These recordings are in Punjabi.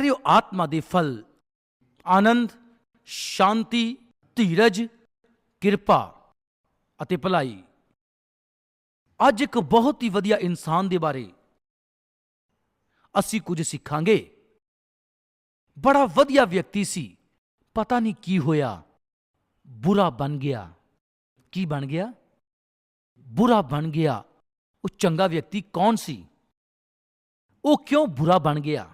ਪਿਆਰਿਓ ਆਤਮਾ ਦੇ ਫਲ ਆਨੰਦ ਸ਼ਾਂਤੀ ਧੀਰਜ ਕਿਰਪਾ ਅਤੇ ਭਲਾਈ ਅੱਜ ਇੱਕ ਬਹੁਤ ਹੀ ਵਧੀਆ ਇਨਸਾਨ ਦੇ ਬਾਰੇ ਅਸੀਂ ਕੁਝ ਸਿੱਖਾਂਗੇ ਬੜਾ ਵਧੀਆ ਵਿਅਕਤੀ ਸੀ ਪਤਾ ਨਹੀਂ ਕੀ ਹੋਇਆ ਬੁਰਾ ਬਣ ਗਿਆ ਕੀ ਬਣ ਗਿਆ ਬੁਰਾ ਬਣ ਗਿਆ ਉਹ ਚੰਗਾ ਵਿਅਕਤੀ ਕੌਣ ਸੀ ਉਹ ਕਿਉਂ ਬੁਰਾ ਬਣ ਗਿਆ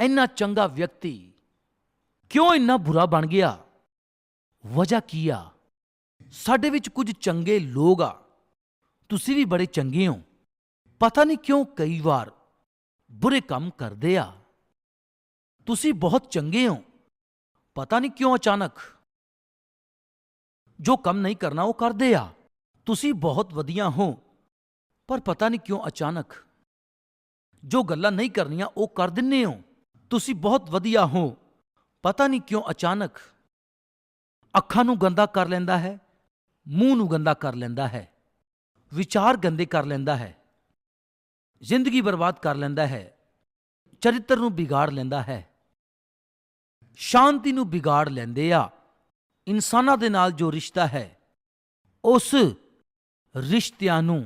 ਇੰਨਾ ਚੰਗਾ ਵਿਅਕਤੀ ਕਿਉਂ ਇੰਨਾ ਬੁਰਾ ਬਣ ਗਿਆ? ਵਜ੍ਹਾ ਕੀ ਆ? ਸਾਡੇ ਵਿੱਚ ਕੁਝ ਚੰਗੇ ਲੋਕ ਆ। ਤੁਸੀਂ ਵੀ ਬੜੇ ਚੰਗੇ ਹੋ। ਪਤਾ ਨਹੀਂ ਕਿਉਂ ਕਈ ਵਾਰ ਬੁਰੇ ਕੰਮ ਕਰਦੇ ਆ। ਤੁਸੀਂ ਬਹੁਤ ਚੰਗੇ ਹੋ। ਪਤਾ ਨਹੀਂ ਕਿਉਂ ਅਚਾਨਕ ਜੋ ਕੰਮ ਨਹੀਂ ਕਰਨਾ ਉਹ ਕਰਦੇ ਆ। ਤੁਸੀਂ ਬਹੁਤ ਵਧੀਆ ਹੋ। ਪਰ ਪਤਾ ਨਹੀਂ ਕਿਉਂ ਅਚਾਨਕ ਜੋ ਗੱਲਾਂ ਨਹੀਂ ਕਰਨੀਆਂ ਉਹ ਕਰ ਦਿੰਨੇ ਹੋ। ਤੁਸੀਂ ਬਹੁਤ ਵਧੀਆ ਹੋ। ਪਤਾ ਨਹੀਂ ਕਿਉਂ ਅਚਾਨਕ ਅੱਖਾਂ ਨੂੰ ਗੰਦਾ ਕਰ ਲੈਂਦਾ ਹੈ, ਮੂੰਹ ਨੂੰ ਗੰਦਾ ਕਰ ਲੈਂਦਾ ਹੈ, ਵਿਚਾਰ ਗੰਦੇ ਕਰ ਲੈਂਦਾ ਹੈ, ਜ਼ਿੰਦਗੀ ਬਰਬਾਦ ਕਰ ਲੈਂਦਾ ਹੈ, ਚਰਿੱਤਰ ਨੂੰ ਵਿਗਾੜ ਲੈਂਦਾ ਹੈ, ਸ਼ਾਂਤੀ ਨੂੰ ਵਿਗਾੜ ਲੈਂਦੇ ਆ, ਇਨਸਾਨਾਂ ਦੇ ਨਾਲ ਜੋ ਰਿਸ਼ਤਾ ਹੈ, ਉਸ ਰਿਸ਼ਤਿਆਂ ਨੂੰ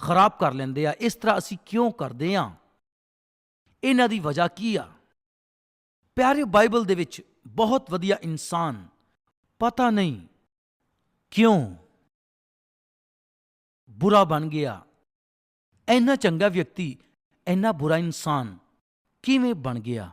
ਖਰਾਬ ਕਰ ਲੈਂਦੇ ਆ। ਇਸ ਤਰ੍ਹਾਂ ਅਸੀਂ ਕਿਉਂ ਕਰਦੇ ਆ? ਇਹਨਾਂ ਦੀ ਵਜ੍ਹਾ ਕੀ ਆ? ਪਿਆਰੇ ਬਾਈਬਲ ਦੇ ਵਿੱਚ ਬਹੁਤ ਵਧੀਆ ਇਨਸਾਨ ਪਤਾ ਨਹੀਂ ਕਿਉਂ ਬੁਰਾ ਬਣ ਗਿਆ। ਇੰਨਾ ਚੰਗਾ ਵਿਅਕਤੀ, ਇੰਨਾ ਬੁਰਾ ਇਨਸਾਨ ਕਿਵੇਂ ਬਣ ਗਿਆ?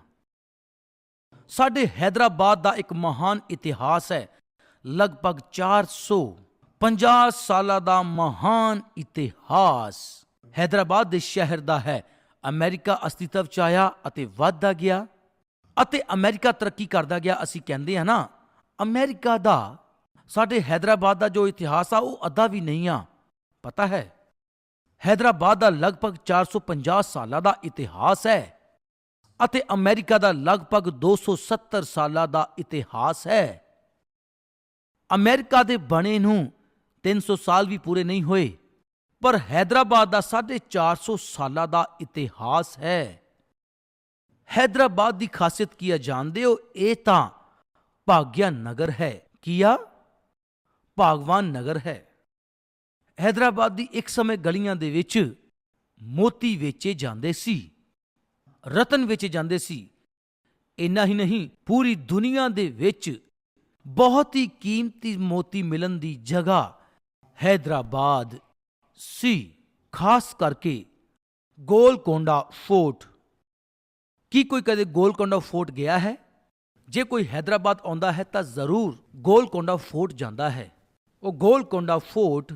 ਸਾਡੇ ਹైదరాబాద్ ਦਾ ਇੱਕ ਮਹਾਨ ਇਤਿਹਾਸ ਹੈ, ਲਗਭਗ 450 ਸਾਲਾਂ ਦਾ ਮਹਾਨ ਇਤਿਹਾਸ ਹైదరాబాద్ ਦੇ ਸ਼ਹਿਰ ਦਾ ਹੈ। ਅਮਰੀਕਾ ਅਸਤਿਤਵ ਚ ਆਇਆ ਅਤੇ ਵੱਧਦਾ ਗਿਆ ਅਤੇ ਅਮਰੀਕਾ ਤਰੱਕੀ ਕਰਦਾ ਗਿਆ, ਅਸੀਂ ਕਹਿੰਦੇ ਹਾਂ ਨਾ, ਅਮਰੀਕਾ ਦਾ, ਸਾਡੇ ਹైదరాబాద్ ਦਾ ਜੋ ਇਤਿਹਾਸ ਆ, ਉਹ ਅੱਧਾ ਵੀ ਨਹੀਂ ਆ। ਪਤਾ ਹੈ ਹైదరాబాద్ ਦਾ ਲਗਭਗ 450 ਸਾਲਾਂ ਦਾ ਇਤਿਹਾਸ ਹੈ ਅਤੇ ਅਮਰੀਕਾ ਦਾ ਲਗਭਗ 270 ਸਾਲਾਂ ਦਾ ਇਤਿਹਾਸ ਹੈ। ਅਮਰੀਕਾ ਦੇ ਬਣੇ ਨੂੰ 300 ਸਾਲ ਵੀ ਪੂਰੇ ਨਹੀਂ ਹੋਏ। ਪਰ ਹైదరాబాద్ ਦਾ 450 ਸਾਲਾਂ ਦਾ ਇਤਿਹਾਸ ਹੈ। ਹైదరాబాద్ ਦੀ ਖਾਸੀਅਤ ਕੀ ਆ ਜਾਣਦੇ ਹੋ? ਇਹ ਤਾਂ ਭਾਗਿਆ ਨਗਰ ਹੈ। ਕੀ ਆ? ਭਾਗਵਾਨ ਨਗਰ ਹੈ। ਹైదరాబాద్ ਦੀ ਇੱਕ ਸਮੇਂ ਗਲੀਆਂ ਦੇ ਵਿੱਚ ਮੋਤੀ ਵੇਚੇ ਜਾਂਦੇ ਸੀ, ਰਤਨ ਵੇਚੇ ਜਾਂਦੇ ਸੀ। ਇੰਨਾ ਹੀ ਨਹੀਂ, ਪੂਰੀ ਦੁਨੀਆ ਦੇ ਵਿੱਚ ਬਹੁਤ ਹੀ ਕੀਮਤੀ ਮੋਤੀ ਮਿਲਣ ਦੀ ਜਗ੍ਹਾ ਹైదరాబాద్ ਸੀ, ਖਾਸ ਕਰਕੇ ਗੋਲਕੋਂਡਾ ਫੋਰਟ। ਕੀ ਕੋਈ ਕਦੇ ਗੋਲਕੋਂਡਾ ਫੋਰਟ ਗਿਆ ਹੈ? ਜੇ ਕੋਈ ਹైదరాబాద్ ਆਉਂਦਾ ਹੈ ਤਾਂ ਜ਼ਰੂਰ ਗੋਲਕੋਂਡਾ ਫੋਰਟ ਜਾਂਦਾ ਹੈ। ਉਹ ਗੋਲਕੋਂਡਾ ਫੋਰਟ,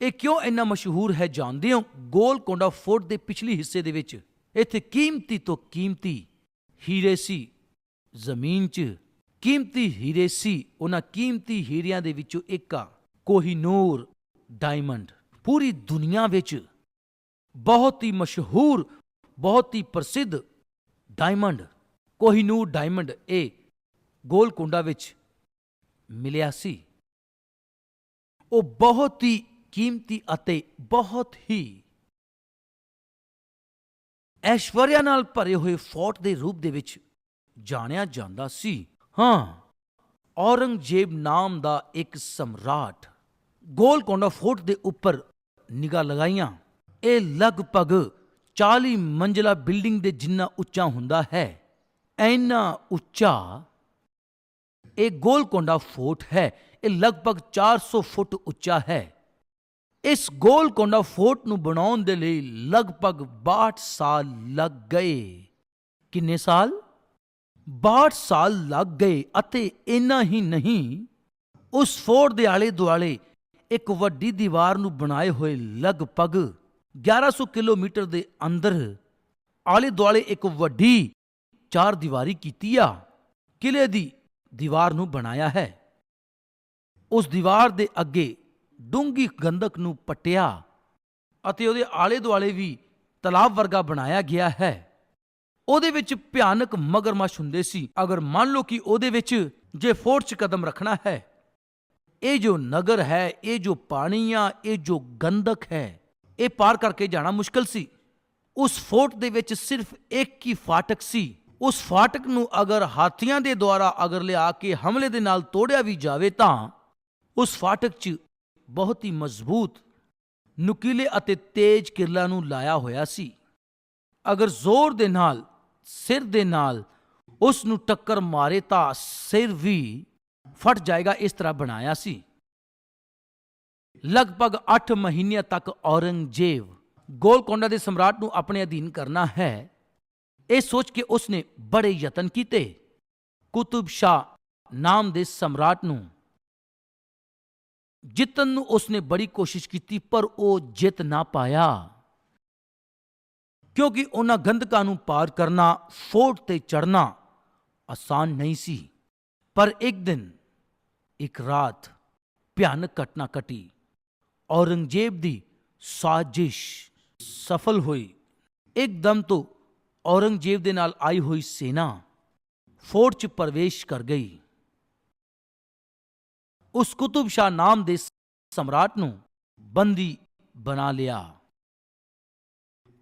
ਇਹ ਕਿਉਂ ਇੰਨਾ ਮਸ਼ਹੂਰ ਹੈ ਜਾਣਦੇ ਹੋ? ਗੋਲਕੋਂਡਾ ਫੋਰਟ ਦੇ ਪਿਛਲੇ ਹਿੱਸੇ ਦੇ ਵਿੱਚ ਇੱਥੇ ਕੀਮਤੀ ਤੋਂ ਕੀਮਤੀ ਹੀਰੇ ਸੀ। ਜ਼ਮੀਨ 'ਚ ਕੀਮਤੀ ਹੀਰੇ ਸੀ, ਉਹਨਾਂ ਕੀਮਤੀ ਹੀਰਿਆਂ ਦੇ ਵਿੱਚੋਂ ਇੱਕ ਆ, ਕੋਹੀਨੂਰ ਡਾਇਮੰਡ। ਪੂਰੀ ਦੁਨੀਆ ਵਿੱਚ ਬਹੁਤ ਹੀ ਮਸ਼ਹੂਰ, ਬਹੁਤ ਹੀ ਪ੍ਰਸਿੱਧ ਡਾਇਮੰਡ ਕੋਹੀਨੂਰ ਡਾਇਮੰਡ ਇਹ ਗੋਲਕੁੰਡਾ ਵਿੱਚ ਮਿਲਿਆ ਸੀ। ਉਹ ਬਹੁਤ ਹੀ ਕੀਮਤੀ ਅਤੇ ਬਹੁਤ ਹੀ ਐਸ਼ਵਰਿਆ ਨਾਲ ਭਰੇ ਹੋਏ ਫੋਰਟ ਦੇ ਰੂਪ ਦੇ ਵਿੱਚ ਜਾਣਿਆ ਜਾਂਦਾ ਸੀ। ਹਾਂ, ਔਰੰਗਜ਼ੇਬ ਨਾਮ ਦਾ ਇੱਕ ਸਮਰਾਟ ਗੋਲਕੋਂਡਾ ਫੋਰਟ ਦੇ ਉੱਪਰ ਨਿਗਾਹ ਲਗਾਈਆਂ। ਇਹ ਲਗਭਗ 40 ਮੰਜ਼ਲਾ ਬਿਲਡਿੰਗ ਦੇ ਜਿੰਨਾ ਉੱਚਾ ਹੁੰਦਾ ਹੈ, ਐਨਾ ਉੱਚਾ ਇਹ ਗੋਲਕੋਂਡਾ ਫੋਰਟ ਹੈ। ਇਹ ਲਗਭਗ 400 ਫੁੱਟ ਉੱਚਾ ਹੈ। ਇਸ ਗੋਲਕੋਂਡਾ ਫੋਰਟ ਨੂੰ ਬਣਾਉਣ ਦੇ ਲਈ ਲਗਭਗ 62 ਸਾਲ ਲੱਗ ਗਏ। ਕਿੰਨੇ ਸਾਲ? 62 ਸਾਲ ਲੱਗ ਗਏ ਅਤੇ ਇੰਨਾ ਹੀ ਨਹੀਂ, ਉਸ ਫੋਰਟ ਦੇ ਆਲੇ ਦੁਆਲੇ ਇੱਕ ਵੱਡੀ ਦੀਵਾਰ ਨੂੰ ਬਣਾਏ ਹੋਏ ਲਗਭਗ 1100 ਕਿਲੋਮੀਟਰ ਦੇ ਅੰਦਰ ਆਲੇ ਦੁਆਲੇ ਇੱਕ ਵੱਡੀ ਚਾਰ ਦੀਵਾਰੀ ਕੀਤੀ ਆ, ਕਿਲੇ ਦੀ ਦੀਵਾਰ ਨੂੰ ਬਣਾਇਆ ਹੈ। ਉਸ ਦੀਵਾਰ ਦੇ ਅੱਗੇ ਡੂੰਗੀ ਗੰਧਕ ਨੂੰ ਪਟਿਆ ਅਤੇ ਉਹਦੇ ਆਲੇ ਦੁਆਲੇ ਵੀ ਤਲਾਬ ਵਰਗਾ ਬਣਾਇਆ ਗਿਆ ਹੈ। ਉਹਦੇ ਵਿੱਚ ਭਿਆਨਕ ਮਗਰਮੱਛ ਹੁੰਦੇ ਸੀ। ਅਗਰ ਮੰਨ ਲਓ ਕਿ ਉਹਦੇ ਵਿੱਚ ਜੇ ਫੋਰਟ ਕਦਮ ਰੱਖਣਾ ਹੈ ਇਹ ਜੋ ਨਗਰ ਹੈ, ਇਹ ਜੋ ਪਾਣੀ ਆ ਇਹ ਜੋ ਗੰਧਕ ਹੈ, ਇਹ ਪਾਰ ਕਰਕੇ ਜਾਣਾ ਮੁਸ਼ਕਲ ਸੀ। ਉਸ ਫੋਰਟ ਦੇ ਵਿੱਚ ਸਿਰਫ ਇੱਕ ਹੀ ਫਾਟਕ ਸੀ। ਉਸ ਫਾਟਕ ਨੂੰ ਅਗਰ ਹਾਥੀਆਂ ਦੇ ਦੁਆਰਾ ਅਗਰ ਲਿਆ ਕੇ ਹਮਲੇ ਦੇ ਨਾਲ ਤੋੜਿਆ ਵੀ ਜਾਵੇ ਤਾਂ ਉਸ ਫਾਟਕ 'ਚ ਬਹੁਤ ਹੀ ਮਜ਼ਬੂਤ, ਨੁਕੀਲੇ ਅਤੇ ਤੇਜ਼ ਕਿਰਲਾਂ ਨੂੰ ਲਾਇਆ ਹੋਇਆ ਸੀ। ਅਗਰ ਜ਼ੋਰ ਦੇ ਨਾਲ, ਸਿਰ ਦੇ ਨਾਲ ਉਸ ਨੂੰ ਟੱਕਰ ਮਾਰੇ ਤਾਂ ਸਿਰ ਵੀ ਫਟ ਜਾਏਗਾ ਇਸ ਤਰ੍ਹਾਂ ਬਣਾਇਆ ਸੀ। ਲਗਭਗ 8 ਮਹੀਨਿਆਂ ਤੱਕ ਔਰੰਗਜ਼ੇਬ ਗੋਲਕੋਂਡਾ ਦੇ ਸਮਰਾਟ ਨੂੰ ਆਪਣੇ ਅਧੀਨ ਕਰਨਾ ਹੈ। ਇਹ ਸੋਚ ਕੇ ਉਸਨੇ ਬੜੇ ਯਤਨ ਕੀਤੇ। ਕੁਤਬ ਸ਼ਾ ਨਾਮ ਦੇ ਸਮਰਾਟ ਨੂੰ ਜਿੱਤਣ ਨੂੰ ਉਸਨੇ ਬੜੀ ਕੋਸ਼ਿਸ਼ ਕੀਤੀ, ਪਰ ਉਹ ਜਿੱਤ ਨਾ ਪਾਇਆ। ਕਿਉਂਕਿ ਉਹਨਾਂ ਗੰਧਕਾਂ ਨੂੰ ਪਾਰ ਕਰਨਾ, ਫੋਰਟ ਤੇ ਚੜਨਾ ਆਸਾਨ ਨਹੀਂ ਸੀ। ਪਰ ਇੱਕ ਦਿਨ, ਇੱਕ ਰਾਤ ਭਿਆਨਕ ਘਟਨਾ ਘਟੀ। ਔਰੰਗਜ਼ੇਬ ਦੀ ਸਾਜ਼ਿਸ਼ ਸਫਲ ਹੋਈ। ਇੱਕਦਮ ਤੋਂ ਔਰੰਗਜ਼ੇਬ ਦੇ ਨਾਲ ਆਈ ਹੋਈ ਸੈਨਾ ਫੋਰਟ 'ਚ ਪ੍ਰਵੇਸ਼ ਕਰ ਗਈ। ਉਸ ਕੁਤਬ ਸ਼ਾਹ ਨਾਮ ਦੇ ਸਮਰਾਟ ਨੂੰ ਬੰਦੀ ਬਣਾ ਲਿਆ।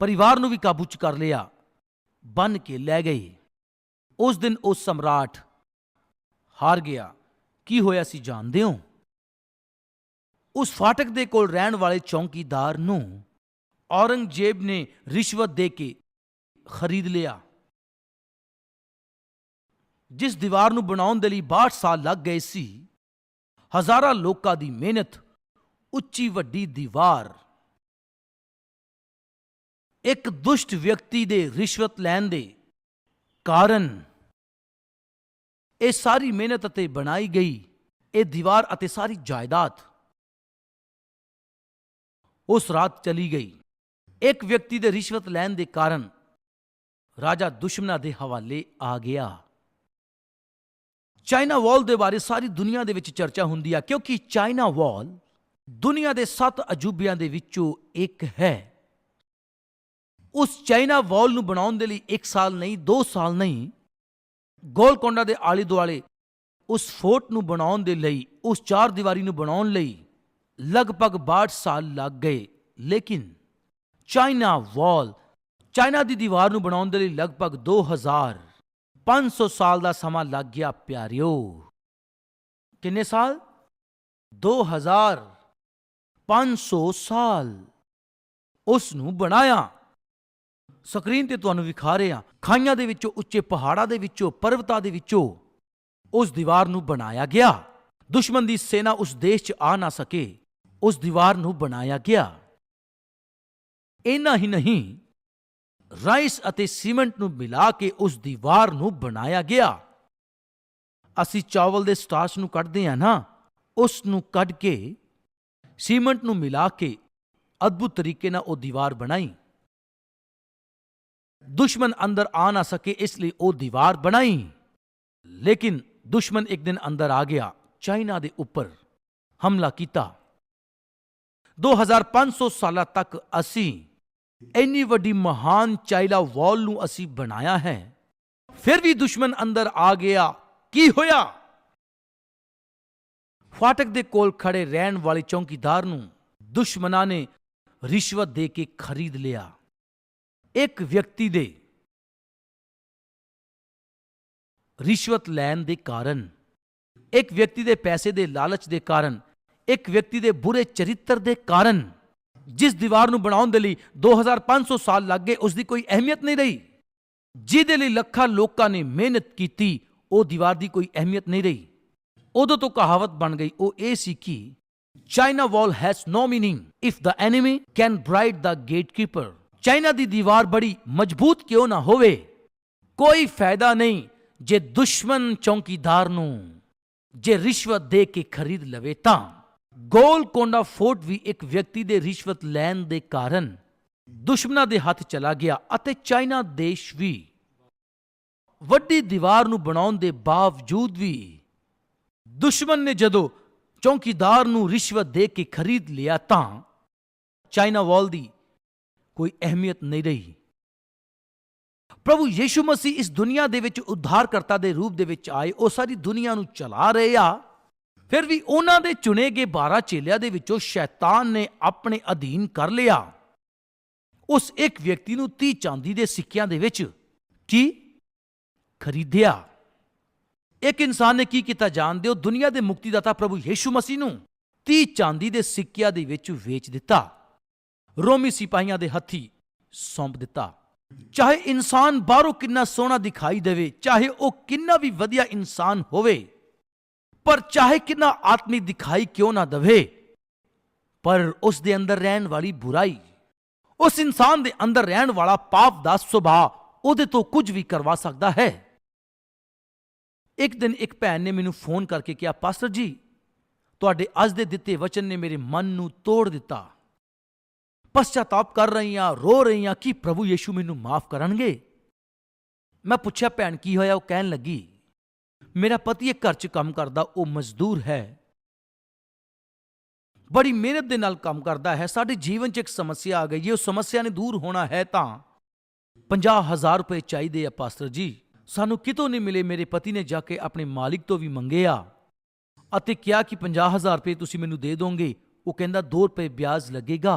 ਪਰਿਵਾਰ ਨੂੰ ਵੀ ਕਾਬੂ 'ਚ ਕਰ ਲਿਆ। ਬੰਨ ਕੇ ਲੈ ਗਏ ਉਸ ਦਿਨ ਉਹ ਸਮਰਾਟ ਹਾਰ ਗਿਆ। ਕੀ ਹੋਇਆ ਸੀ ਜਾਣਦੇ ਹੋ? ਉਸ ਫਾਟਕ ਦੇ ਕੋਲ ਰਹਿਣ ਵਾਲੇ ਚੌਂਕੀਦਾਰ ਨੂੰ ਔਰੰਗਜ਼ੇਬ ਨੇ ਰਿਸ਼ਵਤ ਦੇ ਕੇ ਖਰੀਦ ਲਿਆ। ਜਿਸ ਦੀਵਾਰ ਨੂੰ ਬਣਾਉਣ ਦੇ ਲਈ 62 ਸਾਲ ਲੱਗ ਗਏ ਸੀ, ਹਜ਼ਾਰਾਂ ਲੋਕਾਂ ਦੀ ਮਿਹਨਤ, ਉੱਚੀ ਵੱਡੀ ਦੀਵਾਰ। ਇੱਕ ਦੁਸ਼ਟ ਵਿਅਕਤੀ ਦੇ ਰਿਸ਼ਵਤ ਲੈਣ ਦੇ ਕਾਰਨ ਇਹ ਸਾਰੀ ਮਿਹਨਤ ਅਤੇ ਬਣਾਈ ਗਈ ਇਹ ਦੀਵਾਰ ਅਤੇ ਸਾਰੀ ਜਾਇਦਾਦ। ਉਸ ਰਾਤ ਚਲੀ ਗਈ। ਇੱਕ ਵਿਅਕਤੀ ਦੇ ਰਿਸ਼ਵਤ ਲੈਣ ਦੇ ਕਾਰਨ ਰਾਜਾ ਦੁਸ਼ਮਨਾਂ ਦੇ ਹਵਾਲੇ ਆ ਗਿਆ। ਚਾਈਨਾ ਵਾਲ ਦੇ ਬਾਰੇ ਸਾਰੀ ਦੁਨੀਆ ਦੇ ਵਿੱਚ ਚਰਚਾ ਹੁੰਦੀ ਆ, ਕਿਉਂਕਿ ਚਾਈਨਾ ਵਾਲ ਦੁਨੀਆ ਦੇ ਸੱਤ ਅਜੂਬਿਆਂ ਦੇ ਵਿੱਚੋਂ ਇੱਕ ਹੈ। ਉਸ ਚਾਈਨਾ ਵਾਲ ਨੂੰ ਬਣਾਉਣ ਦੇ ਲਈ 1 ਸਾਲ ਨਹੀਂ 2 ਸਾਲ ਨਹੀਂ ਗੋਲਕੋਂਡਾ ਦੇ ਆਲੇ ਦੁਆਲੇ ਉਸ ਫੋਰਟ ਨੂੰ ਬਣਾਉਣ ਦੇ ਲਈ, ਉਸ ਚਾਰ ਦੀਵਾਰੀ ਨੂੰ ਬਣਾਉਣ ਲਈ ਲਗਭਗ 62 ਸਾਲ ਲੱਗ ਗਏ। ਲੇਕਿਨ ਚਾਈਨਾ ਵਾਲ, ਚਾਈਨਾ ਦੀ ਦੀਵਾਰ ਨੂੰ ਬਣਾਉਣ ਦੇ ਲਈ ਲਗਭਗ 2000 500 ਸਾਲ ਦਾ ਸਮਾਂ ਲੱਗ ਗਿਆ, ਪਿਆਰਿਓ। ਕਿੰਨੇ ਸਾਲ? 2000 500 ਸਾਲ। ਉਸ ਨੂੰ ਬਣਾਇਆ। ਸਕਰੀਨ ਤੇ ਤੁਹਾਨੂੰ ਵਿਖਾ ਰਹੇ ਹਾਂ, ਖਾਈਆਂ ਦੇ ਵਿੱਚੋਂ, ਉੱਚੇ ਪਹਾੜਾਂ ਦੇ ਵਿੱਚੋਂ ਪਰਵਤਾਂ ਦੇ ਵਿੱਚੋਂ ਉਸ ਦੀਵਾਰ ਨੂੰ ਬਣਾਇਆ ਗਿਆ। ਦੁਸ਼ਮਣ ਦੀ ਸੈਨਾ ਉਸ ਦੇਸ਼ 'ਚ ਆ ਨਾ ਸਕੇ, ਉਸ ਦੀਵਾਰ ਨੂੰ ਬਣਾਇਆ ਗਿਆ। ਇੰਨਾ ਹੀ ਨਹੀਂ, ਰਾਈਸ ਅਤੇ ਸੀਮੈਂਟ ਨੂੰ ਮਿਲਾ ਕੇ ਉਸ ਦੀਵਾਰ ਨੂੰ ਬਣਾਇਆ ਗਿਆ। ਅਸੀਂ ਚਾਵਲ ਦੇ ਸਟਾਰਚ ਨੂੰ ਕੱਢਦੇ ਹਾਂ ਨਾ, ਉਸ ਨੂੰ ਕੱਢ ਕੇ ਸੀਮੈਂਟ ਨੂੰ ਮਿਲਾ ਕੇ ਅਦਭੁਤ ਤਰੀਕੇ ਨਾਲ ਉਹ ਦੀਵਾਰ ਬਣਾਈ। ਦੁਸ਼ਮਣ ਅੰਦਰ ਆ ਨਾ ਸਕੇ ਇਸ ਲਈ ਉਹ ਦੀਵਾਰ ਬਣਾਈ ਲੇਕਿਨ ਦੁਸ਼ਮਣ ਇੱਕ ਦਿਨ ਅੰਦਰ ਆ ਗਿਆ ਚਾਈਨਾ ਦੇ ਉੱਪਰ ਹਮਲਾ ਕੀਤਾ 2500 ਸਾਲਾਂ ਤੱਕ ਅਸੀਂ ਇੰਨੀ ਵੱਡੀ ਮਹਾਨ ਚਾਈਨਾ ਵਾਲ ਨੂੰ ਅਸੀਂ ਬਣਾਇਆ ਹੈ ਫਿਰ ਵੀ ਦੁਸ਼ਮਣ ਅੰਦਰ ਆ ਗਿਆ ਕੀ ਹੋਇਆ ਫਾਟਕ ਦੇ ਕੋਲ ਖੜੇ ਰਹਿਣ ਵਾਲੇ ਚੌਕੀਦਾਰ ਨੂੰ ਦੁਸ਼ਮਣਾਂ ਨੇ ਰਿਸ਼ਵਤ ਦੇ ਕੇ ਖਰੀਦ ਲਿਆ ਇੱਕ ਵਿਅਕਤੀ ਦੇ ਰਿਸ਼ਵਤ ਲੈਣ ਦੇ ਕਾਰਨ, ਇੱਕ ਵਿਅਕਤੀ ਦੇ ਪੈਸੇ ਦੇ ਲਾਲਚ ਦੇ ਕਾਰਨ, ਇੱਕ ਵਿਅਕਤੀ ਦੇ ਬੁਰੇ ਚਰਿੱਤਰ ਦੇ ਕਾਰਨ, ਜਿਸ ਦੀਵਾਰ ਨੂੰ ਬਣਾਉਣ ਦੇ ਲਈ 2500 ਸਾਲ ਲੱਗ ਗਏ ਉਸ ਦੀ ਕੋਈ ਅਹਿਮੀਅਤ ਨਹੀਂ ਰਹੀ। ਜਿਹਦੇ ਲਈ ਲੱਖਾਂ ਲੋਕਾਂ ਨੇ ਮਿਹਨਤ ਕੀਤੀ, ਉਹ ਦੀਵਾਰ ਦੀ ਕੋਈ ਅਹਿਮੀਅਤ ਨਹੀਂ ਰਹੀ। ਉਦੋਂ ਤੋਂ ਕਹਾਵਤ ਬਣ ਗਈ, ਉਹ ਇਹ ਸੀ ਕਿ China wall has no meaning. If the enemy can bribe the gatekeeper. China ਦੀ ਦੀਵਾਰ ਬੜੀ ਮਜ਼ਬੂਤ ਕਿਉਂ ਨਾ ਹੋਵੇ? ਕੋਈ ਫਾਇਦਾ ਨਹੀਂ ਜੇ ਦੁਸ਼ਮਣ ਚੌਕੀਦਾਰ ਨੂੰ, ਜੇ ਰਿਸ਼ਵਤ ਦੇ ਕੇ ਖਰੀਦ ਲਵੇ ਤਾਂ। ਗੋਲਕੋਂਡਾ ਫੋਰਟ ਵੀ ਇੱਕ ਵਿਅਕਤੀ ਦੇ ਰਿਸ਼ਵਤ ਲੈਣ ਦੇ ਕਾਰਨ ਦੁਸ਼ਮਣਾਂ ਦੇ ਹੱਥ ਚਲਾ ਗਿਆ ਅਤੇ ਚਾਈਨਾ ਦੇਸ਼ ਵੀ ਵੱਡੀ ਦੀਵਾਰ ਨੂੰ ਬਣਾਉਣ ਦੇ ਬਾਵਜੂਦ ਵੀ ਦੁਸ਼ਮਣ ਨੇ ਜਦੋਂ ਚੌਕੀਦਾਰ ਨੂੰ ਰਿਸ਼ਵਤ ਦੇ ਕੇ ਖਰੀਦ ਲਿਆ ਤਾਂ ਚਾਈਨਾ ਵਾਲ ਦੀ ਕੋਈ ਅਹਿਮੀਅਤ ਨਹੀਂ ਰਹੀ। ਪ੍ਰਭੂ ਯੀਸ਼ੂ ਮਸੀਹ ਇਸ ਦੁਨੀਆ ਦੇ ਵਿੱਚ ਉਧਾਰਕਰਤਾ ਦੇ ਰੂਪ ਦੇ ਵਿੱਚ ਆਏ, ਉਹ ਸਾਰੀ ਦੁਨੀਆ ਨੂੰ ਚਲਾ ਰਹੇ ਆ। ਫਿਰ ਵੀ ਉਹਨਾਂ ਦੇ ਚੁਣੇ ਗਏ 12 ਚੇਲਿਆਂ ਦੇ ਵਿੱਚੋਂ ਸ਼ੈਤਾਨ ਨੇ ਆਪਣੇ ਅਧੀਨ ਕਰ ਲਿਆ। ਉਸ ਇੱਕ ਵਿਅਕਤੀ ਨੂੰ 30 ਚਾਂਦੀ ਦੇ ਸਿੱਕਿਆਂ ਦੇ ਵਿੱਚ ਕੀ? ਖਰੀਦਿਆ। ਇੱਕ ਇਨਸਾਨ ਨੇ ਕੀ ਕੀਤਾ ਜਾਣਦੇ ਹੋ? ਦੁਨੀਆ ਦੇ ਮੁਕਤੀਦਾਤਾ ਪ੍ਰਭੂ ਯੀਸ਼ੂ ਮਸੀਹ ਨੂੰ 30 ਚਾਂਦੀ ਦੇ ਸਿੱਕਿਆਂ ਦੇ ਵਿੱਚ ਵੇਚ ਦਿੱਤਾ। ਰੋਮੀ ਸਿਪਾਹੀਆਂ ਦੇ ਹੱਥੀ ਸੌਂਪ ਦਿੱਤਾ। ਚਾਹੇ ਇਨਸਾਨ ਬਾਹਰੋਂ ਕਿੰਨਾ ਸੋਹਣਾ ਦਿਖਾਈ ਦੇਵੇ, ਚਾਹੇ ਉਹ ਕਿੰਨਾ ਵੀ ਵਧੀਆ ਇਨਸਾਨ ਹੋਵੇ, ਪਰ ਚਾਹੇ ਕਿੰਨਾ ਆਤਮੀ ਦਿਖਾਈ ਕਿਉਂ ਨਾ ਦਵੇ, ਪਰ ਉਸ ਦੇ ਅੰਦਰ ਰਹਿਣ ਵਾਲੀ ਬੁਰਾਈ, ਉਸ ਇਨਸਾਨ ਦੇ ਅੰਦਰ ਰਹਿਣ ਵਾਲਾ ਪਾਪ ਦਾ ਸੁਭਾਅ ਉਹਦੇ ਤੋਂ ਕੁਝ ਵੀ ਕਰਵਾ ਸਕਦਾ ਹੈ। ਇੱਕ ਦਿਨ ਇੱਕ ਭੈਣ ਨੇ ਮੈਨੂੰ ਫੋਨ ਕਰਕੇ ਕਿਹਾ, ਪਾਸਟਰ ਜੀ, ਤੁਹਾਡੇ ਅੱਜ ਦੇ ਦਿੱਤੇ ਵਚਨ ਨੇ ਮੇਰੇ ਮਨ ਨੂੰ ਤੋੜ ਦਿੱਤਾ। ਪਛਤਾਪ ਕਰ ਰਹੀ ਹਾਂ ਰੋ ਰਹੀ ਹਾਂ ਕਿ ਪ੍ਰਭੂ ਯੀਸ਼ੂ ਮੈਨੂੰ ਮਾਫ ਕਰਨਗੇ ਮੈਂ ਪੁੱਛਿਆ ਭੈਣ ਕੀ ਹੋਇਆ ਉਹ ਕਹਿਣ ਲੱਗੀ ਮੇਰਾ ਪਤੀ ਇੱਕ ਘਰ 'ਚ ਕੰਮ ਕਰਦਾ ਉਹ ਮਜ਼ਦੂਰ ਹੈ ਬੜੀ ਮਿਹਨਤ ਦੇ ਨਾਲ ਕੰਮ ਕਰਦਾ ਹੈ ਸਾਡੇ ਜੀਵਨ 'ਚ ਇੱਕ ਸਮੱਸਿਆ ਆ ਗਈ ਹੈ ਉਹ ਸਮੱਸਿਆ ਨੇ ਦੂਰ ਹੋਣਾ ਹੈ ਤਾਂ 50000 ਰੁਪਏ ਚਾਹੀਦੇ ਆ ਪਾਸਟਰ ਜੀ ਸਾਨੂੰ ਕਿਤੋਂ ਨਹੀਂ ਮਿਲੇ ਮੇਰੇ ਪਤੀ ਨੇ ਜਾ ਕੇ ਆਪਣੇ ਮਾਲਿਕ ਤੋਂ ਵੀ ਮੰਗਿਆ ਅਤੇ ਕਿਹਾ ਕਿ 50000 ਰੁਪਏ ਤੁਸੀਂ ਮੈਨੂੰ ਦੇ ਦੋਗੇ ਉਹ ਕਹਿੰਦਾ 2 ਰੁਪਏ ਵਿਆਜ ਲੱਗੇਗਾ